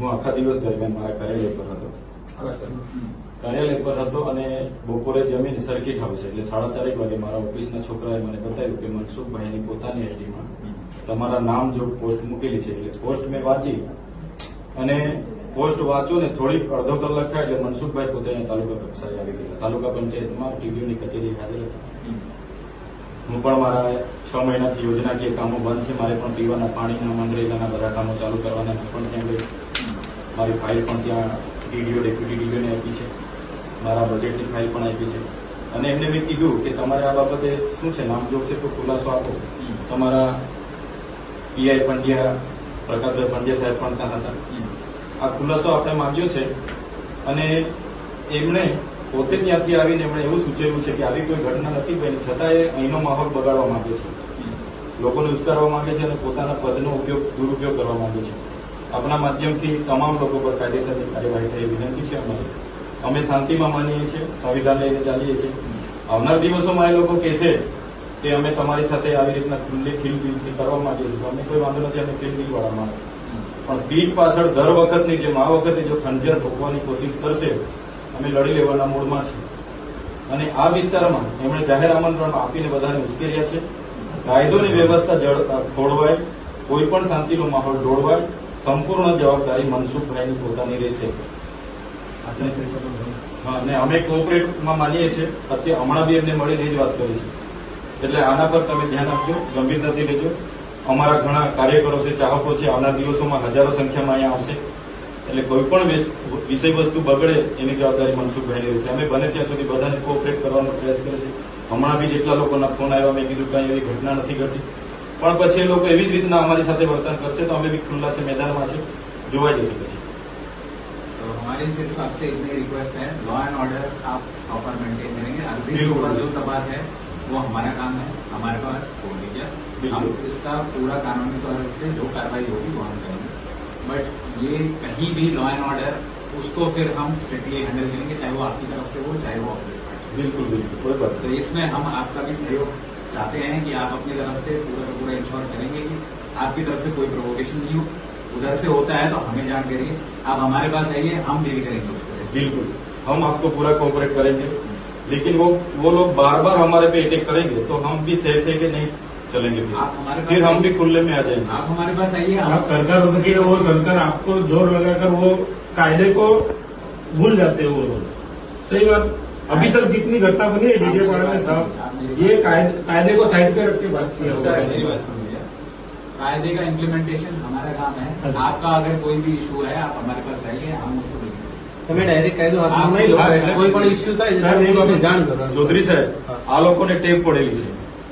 હું આખા દિવસ દરમિયાન મારા કાર્યાલય પર હતો. કાર્યાલય પર હતો અને બપોરે જમીન સર્કિટ હાઉસ એટલે સાડા ચારેક વાગે મારા ઓફિસના છોકરાએ મને બતાવ્યું કે મનસુખભાઈની પોતાની આઈડીમાં તમારા નામ જો પોસ્ટ મૂકેલી છે એટલે પોસ્ટ મેં વાંચી અને પોસ્ટ વાંચો ને થોડીક અડધો કલાક થાય એટલે મનસુખભાઈ પોતાની તાલુકા કક્ષાએ આવી ગયા તાલુકા પંચાયતમાં ટીવીની કચેરી હાજર હતા. હું પણ મારા છ મહિનાથી યોજનાકીય કામો બંધ છે. મારે પણ પીવાના પાણીના મનરેગાના બધા કામો ચાલુ કરવાના પણ ત્યાં ગઈ મારી ફાઇલ પણ ત્યાં ડીડીઓ ડેપ્યુટી ડીડીઓને આપી છે. મારા બજેટની ફાઇલ પણ આપી છે. અને એમને મેં કીધું કે તમારે આ બાબતે શું છે? નામજોગ છે તો ખુલાસો આપો. તમારા પીઆઈ પંડ્યા પ્રકાશભાઈ પંડ્યા સાહેબ પણ ત્યાં હતા. આ ખુલાસો આપણે માંગ્યો છે. અને એમણે પોતે ત્યાંથી આવીને એમણે એવું સૂચવ્યું છે કે આવી કોઈ ઘટના નથી બની. છતાં એ અહીંનો માહોલ બગાડવા માંગે છે. લોકોને ઉશ્કારવા માંગે છે અને પોતાના પદનો ઉપયોગ દુરુપયોગ કરવા માંગે છે. આપણા માધ્યમથી તમામ લોકો પર કાયદેસરની કાર્યવાહી થઈ વિનંતી છે અમારી. અમે શાંતિમાં માનીએ છીએ, સંવિધાન લઈને ચાલીએ છીએ. આવનાર દિવસોમાં એ લોકો કહેશે કે અમે તમારી સાથે આવી રીતના ખુલ્લી ખીલબીલથી કરવા માંગીએ છીએ. અમે કોઈ વાંધો નથી, અમે ખીલબીલવાળા માણસ. પણ પીઠ પાછળ દર વખતની જેમ, આ વખતે જો ખંજર ભોગવાની કોશિશ કરશે, અમે લડી લેવાના મૂડમાં છીએ. અને આ વિસ્તારમાં એમણે જાહેર આમંત્રણ આપીને બધાને ઉશ્કેર્યા છે. કાયદોની વ્યવસ્થા ખોળવાય કોઈ પણ શાંતિનો માહોલ દોડવાય સંપૂર્ણ જવાબદારી મનસુખભાઈની પોતાની રહેશે. હા અને અમે કોઓપરેટમાં માનીએ છીએ અત્યારે હમણાં બી એમને મળીને એ જ વાત કરી છે. એટલે આના પર તમે ધ્યાન આપજો ગંભીરતાથી લેજો અમારા ઘણા કાર્યકરો છે ચાહકો છે આવનાર દિવસોમાં હજારો સંખ્યામાં અહીંયા આવશે. એટલે કોઈ પણ વિષય વસ્તુ બગડે એની જવાબદારી મનસુખભાઈની રહેશે. અમે બને ત્યાં સુધી બધાને કોઓપરેટ કરવાનો પ્રયાસ કરે છે. હમણાં બી જેટલા લોકોના ફોન આવ્યા મેં કીધું કાંઈ એવી ઘટના નથી ઘટી. પણ પછી એ લોકો એવી જ રીતના અમારી સાથે વર્તન કરશે તો અમે બી ખુલ્લા છે મેદાનમાં છે જોવાઈ જશે પછી तो हमारी सिर्फ आपसे इतनी रिक्वेस्ट है लॉ एंड ऑर्डर आप प्रॉपर मेंटेन करेंगे अर्जी के बिल्कुल। ऊपर जो तपास है वो हमारा काम है हमारे पास छोड़ दीजिए हम बिल्कुल। इसका पूरा कानूनी तौर से जो कार्रवाई होगी वो हम करेंगे बट ये कहीं भी लॉ एंड ऑर्डर उसको फिर हम स्ट्रिक्टली हैंडल करेंगे चाहे वो आपकी तरफ से हो चाहे वो ऑपोजिट पार्टी બિલકુલ બિલકુલ કોઈ વાત तो इसमें हम आपका भी सहयोग चाहते हैं कि आप अपनी तरफ़ से पूरा का पूरा इंश्योर करेंगे कि आपकी तरफ़ से कोई प्रोवोकेशन नहीं हो। उधर से होता है तो हमें जान करिए। आप हमारे पास आइए हम डील करेंगे उसको। बिल्कुल। हम आपको पूरा कोऑपरेट करेंगे। लेकिन वो वो लोग बार बार हमारे पे अटैक करेंगे तो हम भी सह सह के नहीं चलेंगे। फिर आप हमारे फिर हम भी खुले में आ जाएँगे। आप हमारे पास आइए आप हम सरकार होती है वो सरकार आपको ज़ोर लगाकर वो कायदे को भूल जाते हैं वो लोग। सही बात। अभी तक जितनी घटना बनी है डीजे पाड़ा में साहब ये कायदे कायदे को साइड पे रख के बात किया हुआ मेरी है बात सुनिए कायदे का इम्प्लीमेंटेशन हमारा काम है अच्छा। आपका अगर कोई भी इशू है आप हमारे पास आइए हम उसको देखेंगे તમે ડાયરેક્ટ કાયદો હાથમાં નહીં લો હા, એટલે- કોઈ પણ ઇસ્યુ થાય સાહેબ, એ તો બાબત- જાણ કરો ચૌધરી સાહેબ આ લોકોને ટેપ પડેલી છે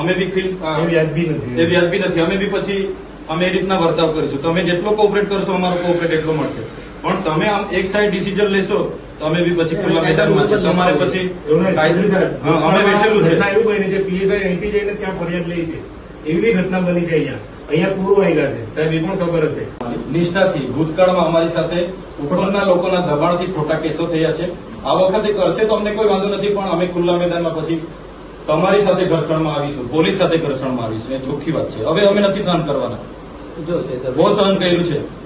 અમે બી ફીલ એ વ્યાજબી નથી એ વ્યાજબી નથી. અમે બી પછી અમે એ રીતના વર્તાવ કરીશું. તમે જેટલો કોઓપરેટ કરશો અમારો કોઓપરેટ એટલો મળશે. પણ તમે આમ એક સાઈડ ડિસિઝન લેશો તો અમે બી પછી ખુલ્લા મેદાનમાં છે તમારે પછી અમે બેઠેલું છે. એવું બની છે પીએસઆઈ અહીંથી જઈને ત્યાં ફરિયાદ લઈ છે. એવી ઘટના બની છે અહીંયા. અહીંયા પૂરું આવ્યા છે. સાહેબ એ પણ ખબર હશે. નિષ્ઠાથી ભૂતકાળમાં અમારી સાથે ઉપરના લોકોના દબાણથી ખોટા કેસો થયા છે. આ વખતે કરશે તો અમને કોઈ વાંધો નથી પણ અમે ખુલ્લા મેદાનમાં પછી તમારી સાથે ઘર્ષણમાં આવીશું પોલીસ સાથે ઘર્ષણમાં આવીશું. એ ચોખ્ખી વાત છે. હવે અમે નથી સહન કરવાના. જો બહુ સહન કર્યું છે.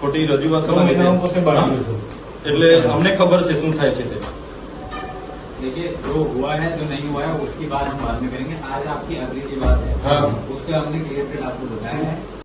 ખોટી રજૂઆતો ત્રણ મહિનામાં પોતે બહાર ગયો હતો. એટલે અમને ખબર છે શું થાય છે તે देखिए जो हुआ है जो नहीं हुआ है उसकी बात हम बाद में करेंगे आज आपकी अर्जी की बात है हाँ। उस पर हमने क्लियर कट आपको बताया है